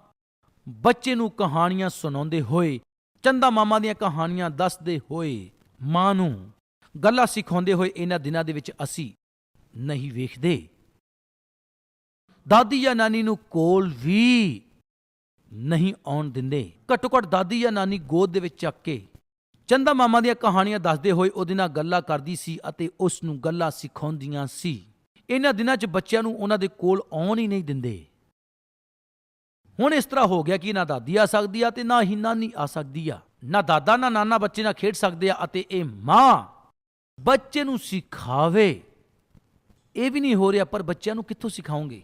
ਬੱਚੇ ਨੂੰ ਕਹਾਣੀਆਂ ਸੁਣਾਉਂਦੇ ਹੋਏ, ਚੰਦਾ ਮਾਮਾ ਦੀਆਂ ਕਹਾਣੀਆਂ ਦੱਸਦੇ ਹੋਏ ਮਾਂ ਨੂੰ ਗੱਲਾਂ ਸਿਖਾਉਂਦੇ ਹੋਏ ਇਹਨਾਂ ਦਿਨਾਂ ਦੇ ਵਿੱਚ ਅਸੀਂ ਨਹੀਂ ਵੇਖਦੇ। ਦਾਦੀ ਜਾਂ ਨਾਨੀ ਨੂੰ ਕੋਲ ਵੀ ਨਹੀਂ ਆਉਣ ਦਿੰਦੇ। ਘੱਟੋ ਘੱਟ ਦਾਦੀ ਜਾਂ ਨਾਨੀ ਗੋਦ ਦੇ ਵਿੱਚ ਚੱਕ ਕੇ ਚੰਦਾ ਮਾਮਾ ਦੀਆਂ ਕਹਾਣੀਆਂ ਦੱਸਦੇ ਹੋਏ ਉਹਦੇ ਨਾਲ ਗੱਲਾਂ ਕਰਦੀ ਸੀ ਅਤੇ ਉਸ ਨੂੰ ਗੱਲਾਂ ਸਿਖਾਉਂਦੀਆਂ ਸੀ। ਇਹਨਾਂ ਦਿਨਾਂ 'ਚ ਬੱਚਿਆਂ ਨੂੰ ਉਹਨਾਂ ਦੇ ਕੋਲ ਆਉਣ ਹੀ ਨਹੀਂ ਦਿੰਦੇ। ਹੁਣ ਇਸ ਤਰ੍ਹਾਂ ਹੋ ਗਿਆ ਕਿ ਨਾ ਦਾਦੀ ਆ ਸਕਦੀ ਆ ਤੇ ਨਾ ਹੀ ਨਾਨੀ ਆ ਸਕਦੀ ਆ। ਨਾ ਦਾਦਾ, ਨਾ ਨਾਨਾ ਬੱਚੇ ਨਾਲ ਖੇਡ ਸਕਦੇ ਆ ਅਤੇ ਇਹ ਮਾਂ ਬੱਚੇ ਨੂੰ ਸਿਖਾਵੇ। ਇਹ ਵੀ ਨਹੀਂ ਹੋ ਰਿਹਾ, ਪਰ ਬੱਚਿਆਂ ਨੂੰ ਕਿੱਥੋਂ ਸਿਖਾਉਂਗੇ?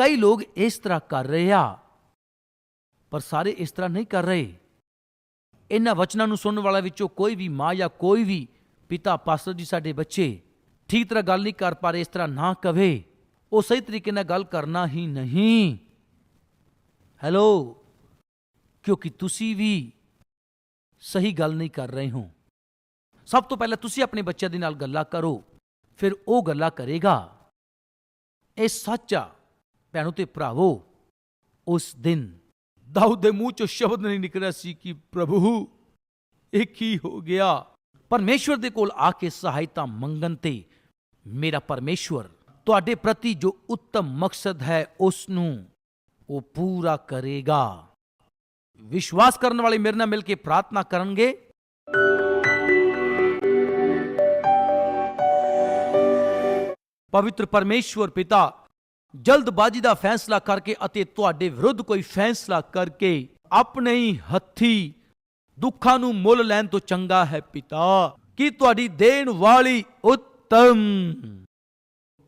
ਕਈ ਲੋਕ ਇਸ ਤਰ੍ਹਾਂ ਕਰ ਰਹੇ ਆ, ਪਰ ਸਾਰੇ ਇਸ ਤਰ੍ਹਾਂ ਨਹੀਂ ਕਰ ਰਹੇ। ਇਹਨਾਂ ਵਚਨਾਂ ਨੂੰ ਸੁਣਨ ਵਾਲਾ ਵਿੱਚੋਂ ਕੋਈ ਵੀ ਮਾਂ ਜਾਂ ਕੋਈ ਵੀ ਪਿਤਾ, ਪਾਸਟਰ ਜੀ ਸਾਡੇ ਬੱਚੇ ਠੀਕ ਤਰ੍ਹਾਂ ਗੱਲ ਨਹੀਂ ਕਰ ਪਾ ਰਹੇ, ਇਸ ਤਰ੍ਹਾਂ ਨਾ ਕਵੇ। ਉਹ ਸਹੀ ਤਰੀਕੇ ਨਾਲ ਗੱਲ ਕਰਨਾ ਹੀ ਨਹੀਂ। ਹੈਲੋ? ਕਿਉਂਕਿ ਤੁਸੀਂ ਵੀ ਸਹੀ ਗੱਲ ਨਹੀਂ ਕਰ ਰਹੇ ਹੋ। ਸਭ ਤੋਂ ਪਹਿਲਾਂ ਤੁਸੀਂ ਆਪਣੇ ਬੱਚਿਆਂ ਦੇ ਨਾਲ ਗੱਲਾਂ ਕਰੋ, ਫਿਰ ਉਹ ਗੱਲਾਂ ਕਰੇਗਾ। ਇਹ ਸੱਚ ਆ। ਭੈਣੋ ਤੇ ਭਰਾਵੋ, ਉਸ ਦਿਨ ਦਾਊਦ ਦੇ ਮੂੰਹ ਚੋਂ ਸ਼ਬਦ ਨਹੀਂ ਨਿਕਲਿਆ ਸੀ ਕਿ ਪ੍ਰਭੂ ਇਹ ਕੀ ਹੋ ਗਿਆ। ਪਰਮੇਸ਼ਵਰ ਦੇ ਕੋਲ ਆ ਕੇ ਸਹਾਇਤਾ ਮੰਗਣ ਤੇ ਮੇਰਾ ਪਰਮੇਸ਼ਵਰ ਤੁਹਾਡੇ ਪ੍ਰਤੀ ਜੋ ਉੱਤਮ ਮਕਸਦ ਹੈ ਉਸ ਨੂੰ ਉਹ ਪੂਰਾ ਕਰੇਗਾ। ਵਿਸ਼ਵਾਸ ਕਰਨ ਵਾਲੇ ਮੇਰੇ ਨਾਲ ਮਿਲ ਕੇ ਪ੍ਰਾਰਥਨਾ ਕਰਨਗੇ। ਪਵਿੱਤਰ ਪਰਮੇਸ਼ਵਰ ਪਿਤਾ ਜਲਦਬਾਜ਼ੀ ਦਾ ਫੈਸਲਾ ਕਰਕੇ ਅਤੇ ਤੁਹਾਡੇ ਵਿਰੁੱਧ ਕੋਈ ਫੈਸਲਾ ਕਰਕੇ ਆਪਣੇ ਹੀ ਹੱਥੀ ਦੁੱਖਾਂ ਨੂੰ ਮੁੱਲ ਲੈਣ ਤੋਂ ਚੰਗਾ ਹੈ ਪਿਤਾ। ਕਿ ਤੁਹਾਡੀ ਦੇਣ ਵਾਲੀ ਉੱਤਮ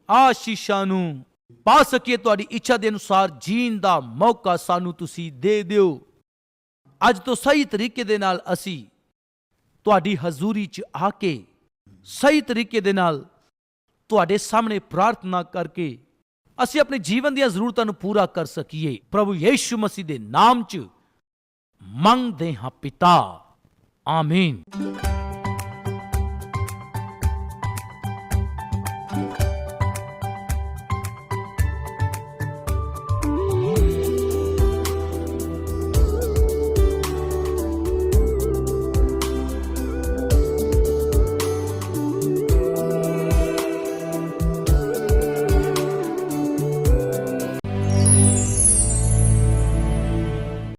ਆਸ਼ੀਸ਼ਾਂ ਨੂੰ ਪਾ ਸਕੀਏ? ਤੁਹਾਡੀ ਇੱਛਾ ਦੇ ਅਨੁਸਾਰ ਜੀਣ ਦਾ ਮੌਕਾ ਸਾਨੂੰ ਤੁਸੀਂ ਦੇ ਦਿਓ। ਅੱਜ ਤੋਂ ਸਹੀ ਤਰੀਕੇ ਦੇ ਨਾਲ ਅਸੀਂ ਤੁਹਾਡੀ ਹਜ਼ੂਰੀ 'ਚ ਆ ਕੇ ਸਹੀ ਤਰੀਕੇ ਦੇ ਨਾਲ ਤੁਹਾਡੇ ਸਾਹਮਣੇ ਪ੍ਰਾਰਥਨਾ ਕਰਕੇ ਅਸੀਂ ਆਪਣੇ ਜੀਵਨ ਦੀਆਂ ਜ਼ਰੂਰਤਾਂ ਨੂੰ ਪੂਰਾ ਕਰ ਸਕੀਏ। ਪ੍ਰਭੂ ਯੇਸ਼ੂ ਮਸੀਹ ਦੇ ਨਾਮ 'ਚ ਮੰਗਦੇ ਹਾਂ ਪਿਤਾ। ਆਮੀਨ।